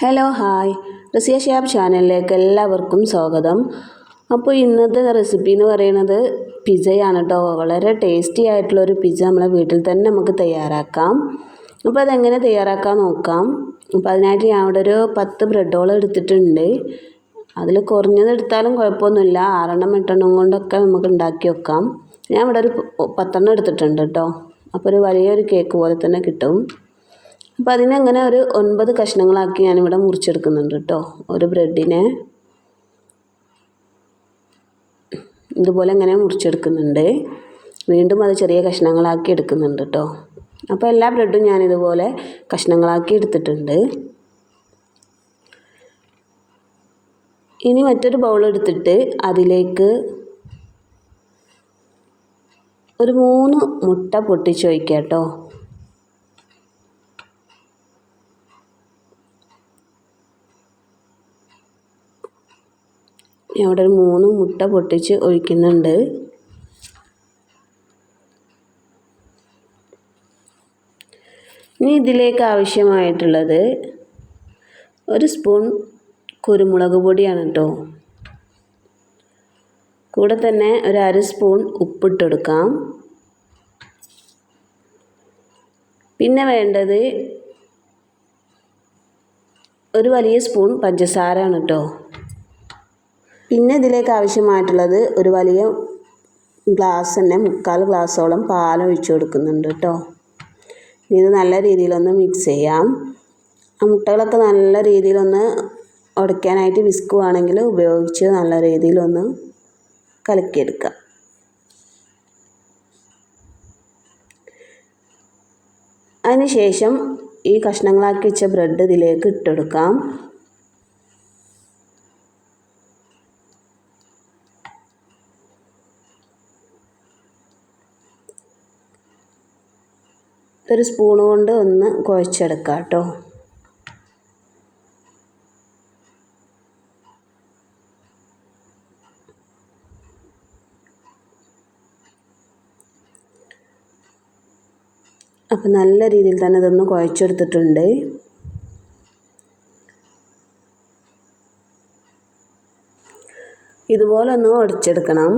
Hello hi Raziya Shab ചാനലിലേക്ക് എല്ലാവർക്കും സ്വാഗതം. അപ്പോൾ ഇന്നത്തെ റെസിപ്പി എന്ന് പറയുന്നത് പിസയാണ് കേട്ടോ വളരെ ടേസ്റ്റി ആയിട്ടുള്ള ഒരു പിസ്സ നമ്മളെ വീട്ടിൽ തന്നെ നമുക്ക് തയ്യാറാക്കാം. അപ്പോൾ അതെങ്ങനെ തയ്യാറാക്കാൻ നോക്കാം. അപ്പോൾ അതിനായിട്ട് ഞാൻ അവിടെ ഒരു പത്ത് ബ്രെഡോളം എടുത്തിട്ടുണ്ട്. അതിൽ കുറഞ്ഞത് എടുത്താലും കുഴപ്പമൊന്നുമില്ല. ആറെണ്ണം എട്ടെണ്ണം കൊണ്ടൊക്കെ നമുക്ക് ഉണ്ടാക്കി വെക്കാം. ഞാൻ ഇവിടെ ഒരു പത്തെണ്ണം എടുത്തിട്ടുണ്ട് കേട്ടോ അപ്പോൾ ഒരു വലിയൊരു കേക്ക് പോലെ തന്നെ കിട്ടും. അപ്പോൾ അതിനങ്ങനെ ഒരു ഒൻപത് കഷ്ണങ്ങളാക്കി ഞാനിവിടെ മുറിച്ചെടുക്കുന്നുണ്ട് കേട്ടോ. ഒരു ബ്രെഡിനെ. ഇതുപോലെ ഇങ്ങനെ മുറിച്ചെടുക്കുന്നുണ്ട്. വീണ്ടും അത് ചെറിയ കഷ്ണങ്ങളാക്കി എടുക്കുന്നുണ്ട് കേട്ടോ. അപ്പോൾ എല്ലാ ബ്രെഡും ഞാനിതുപോലെ കഷ്ണങ്ങളാക്കി എടുത്തിട്ടുണ്ട്. ഇനി മറ്റൊരു ബൗൾ എടുത്തിട്ട് അതിലേക്ക് ഒരു മൂന്ന് മുട്ട പൊട്ടിച്ച് വയ്ക്കാം കേട്ടോ. ഇവിടെ ഒരു മൂന്ന് മുട്ട പൊട്ടിച്ച് ഒഴിക്കുന്നുണ്ട്. ഇനി ഇതിലേക്ക് ആവശ്യമായിട്ടുള്ളത് ഒരു സ്പൂൺ കുരുമുളക് പൊടിയാണ് കേട്ടോ. കൂടെ തന്നെ ഒരു അര സ്പൂൺ ഉപ്പിട്ടെടുക്കാം. പിന്നെ വേണ്ടത് ഒരു വലിയ സ്പൂൺ പഞ്ചസാര ആണ് കേട്ടോ. പിന്നെ ഇതിലേക്ക് ആവശ്യമായിട്ടുള്ളത് ഒരു വലിയ ഗ്ലാസ് തന്നെ മുക്കാൽ ഗ്ലാസ്സോളം പാൽ കൊടുക്കുന്നുണ്ട് കേട്ടോ ഇത് നല്ല രീതിയിലൊന്ന് മിക്സ് ചെയ്യാം. ആ മുട്ടകളൊക്കെ നല്ല രീതിയിലൊന്ന് ഉടയ്ക്കാനായിട്ട് വിസ്ക് വേണമെങ്കിൽ ഉപയോഗിച്ച് നല്ല രീതിയിലൊന്ന് കലക്കിയെടുക്കുക അതിനുശേഷം ഈ കഷ്ണങ്ങളാക്കി വെച്ച ബ്രെഡ് ഇതിലേക്ക് ഇട്ടെടുക്കാം ഒരു സ്പൂൺ കൊണ്ട് ഒന്ന് കുഴച്ചെടുക്കാം കേട്ടോ അപ്പം നല്ല രീതിയിൽ തന്നെ ഇതൊന്ന് കുഴച്ചെടുത്തിട്ടുണ്ട്. ഇതുപോലെ ഒന്ന് ഉടച്ചെടുക്കണം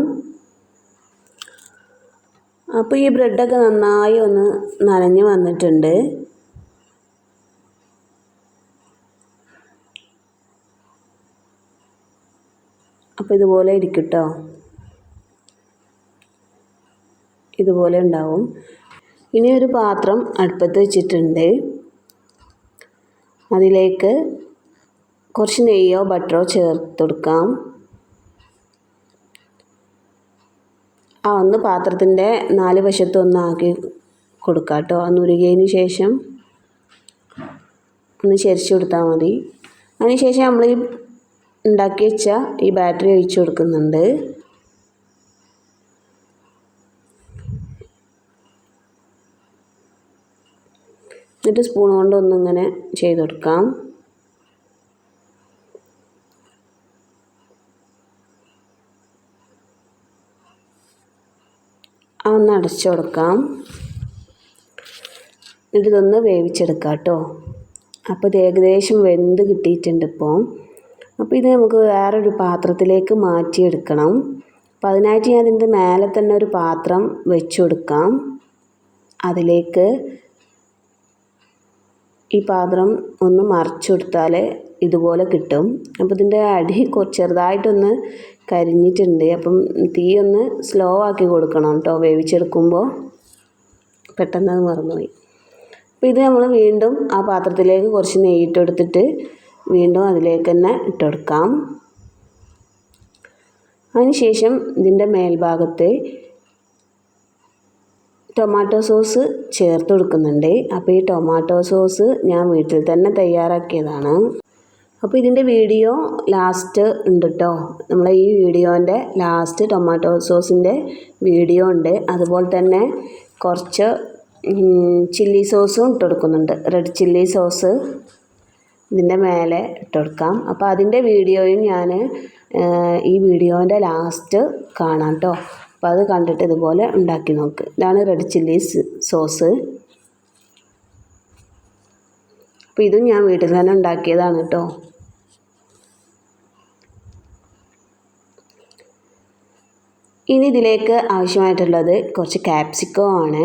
അപ്പോൾ ഈ ബ്രെഡൊക്കെ നന്നായി ഒന്ന് നനഞ്ഞ് വന്നിട്ടുണ്ട്. അപ്പോൾ ഇതുപോലെ ഇരിക്കും കേട്ടോ ഇതുപോലെ ഉണ്ടാവും. ഇനി ഒരു പാത്രം അടുപ്പത്ത് വെച്ചിട്ടുണ്ട്. അതിലേക്ക് കുറച്ച് നെയ്യോ ബട്ടറോ ചേർത്ത് കൊടുക്കാം ആ ഒന്ന് പാത്രത്തിന്റെ നാല് വശത്തും ഒന്നാക്കി കൊടുക്കുക കേട്ടോ ഉരുകിയതിന് ശേഷം ഒന്ന് ചരിച്ചു കൊടുത്താൽ മതി. അതിനുശേഷം നമ്മൾ ഈ ഉണ്ടാക്കി വെച്ച ഈ ബാറ്ററി ഒഴിച്ചു കൊടുക്കുന്നുണ്ട്. എന്നിട്ട് സ്പൂൺ കൊണ്ട് ഒന്നിങ്ങനെ ചെയ്ത് കൊടുക്കാം. ഒന്ന് അടച്ചു കൊടുക്കാം. എന്നിട്ട് ഇതൊന്ന് വേവിച്ചെടുക്കാം കേട്ടോ. അപ്പോൾ ഇത് ഏകദേശം വെന്ത് കിട്ടിയിട്ടുണ്ട് ഇപ്പോൾ അപ്പോൾ ഇത് നമുക്ക് വേറൊരു പാത്രത്തിലേക്ക് മാറ്റിയെടുക്കണം. അപ്പോൾ അതിനായിട്ട് ഞാൻ ഇതിന്റെ മേലെ തന്നെ ഒരു പാത്രം വെച്ച് കൊടുക്കാം. അതിലേക്ക് ഈ പാത്രം ഒന്ന് മറിച്ചു കൊടുത്താൽ ഇതുപോലെ കിട്ടും. അപ്പോൾ ഇതിന്റെ അടി കുറച്ച് ചെറുതായിട്ടൊന്ന് കരിഞ്ഞിട്ടുണ്ട്. അപ്പം തീ ഒന്ന് സ്ലോ ആക്കി കൊടുക്കണം കേട്ടോ വേവിച്ചെടുക്കുമ്പോൾ പെട്ടെന്ന് അത് മറന്നുപോയി. അപ്പോൾ ഇത് നമ്മൾ വീണ്ടും ആ പാത്രത്തിലേക്ക് കുറച്ച് നെയ്യിട്ടെടുത്തിട്ട് വീണ്ടും അതിലേക്ക് തന്നെ ഇട്ടെടുക്കാം അതിനുശേഷം ഇതിന്റെ മേൽഭാഗത്ത് ടൊമാറ്റോ സോസ് ചേർത്ത് കൊടുക്കുന്നുണ്ട്. അപ്പോൾ ഈ ടൊമാറ്റോ സോസ് ഞാൻ വീട്ടിൽ തന്നെ തയ്യാറാക്കിയതാണ്. അപ്പോൾ ഇതിന്റെ വീഡിയോ ലാസ്റ്റ് ഉണ്ട് കേട്ടോ നമ്മളെ ഈ വീഡിയോന്റെ ലാസ്റ്റ് ടൊമാറ്റോ സോസിന്റെ വീഡിയോ ഉണ്ട്. അതുപോലെ തന്നെ കുറച്ച് ചില്ലി സോസും ഇട്ട് കൊടുക്കുന്നുണ്ട്. റെഡ് ചില്ലി സോസ് ഇതിന്റെ മേലെ ഇട്ട് കൊടുക്കാം. അപ്പോൾ അതിന്റെ വീഡിയോയും ഞാൻ ഈ വീഡിയോന്റെ ലാസ്റ്റ് കാണാം കേട്ടോ അപ്പോൾ അത് കണ്ടിട്ട് ഇതുപോലെ ഉണ്ടാക്കി നോക്ക്. ഇതാണ് റെഡ് ചില്ലി സോസ് അപ്പോൾ ഇതും ഞാൻ വീട്ടിൽ തന്നെ ഉണ്ടാക്കിയതാണ് കേട്ടോ ഇനി ഇതിലേക്ക് ആവശ്യമായിട്ടുള്ളത് കുറച്ച് കാപ്സിക്കോ ആണ്.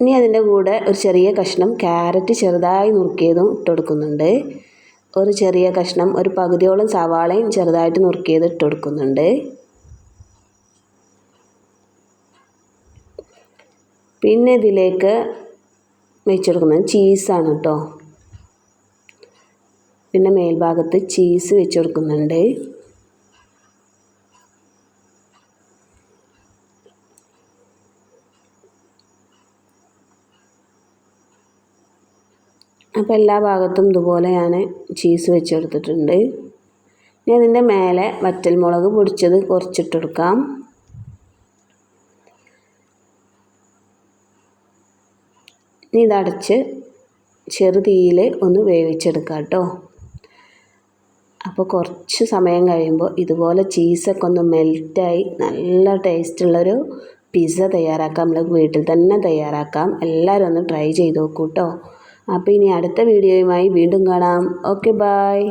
ഇനി അതിന്റെ കൂടെ ഒരു ചെറിയ കഷ്ണം ക്യാരറ്റ് ചെറുതായി നുറുക്കിയതും ഇട്ട് കൊടുക്കുന്നുണ്ട്. ഒരു ചെറിയ കഷ്ണം ഒരു പകുതിയോളം സവാളയും ചെറുതായിട്ട് നുറുക്കിയത് ഇട്ട് കൊടുക്കുന്നുണ്ട്. പിന്നെ ഇതിലേക്ക് വെച്ചെടുക്കുന്നത് ചീസാണ് കേട്ടോ പിന്നെ മേൽഭാഗത്ത് ചീസ് വെച്ച് കൊടുക്കുന്നുണ്ട്. അപ്പോൾ എല്ലാ ഭാഗത്തും ഇതുപോലെ ഞാൻ ചീസ് വെച്ചെടുത്തിട്ടുണ്ട്. ഇനി അതിന്റെ മേലെ വറ്റൽമുളക് പൊടിച്ചത് കുറച്ചിട്ടെടുക്കാം. ഇനി ഇതടച്ച് ചെറുതീയിൽ ഒന്ന് വേവിച്ചെടുക്കാം കേട്ടോ. അപ്പോൾ കുറച്ച് സമയം കഴിയുമ്പോൾ ഇതുപോലെ ചീസൊക്കെ ഒന്ന് മെൽറ്റായി നല്ല ടേസ്റ്റുള്ളൊരു പിസ്സ തയ്യാറാക്കാം. നമ്മൾ വീട്ടിൽ തന്നെ തയ്യാറാക്കാം. എല്ലാവരും ഒന്ന് ട്രൈ ചെയ്ത് നോക്കൂ കേട്ടോ. അപ്പോൾ ഇനി അടുത്ത വീഡിയോയുമായി വീണ്ടും കാണാം. Okay bye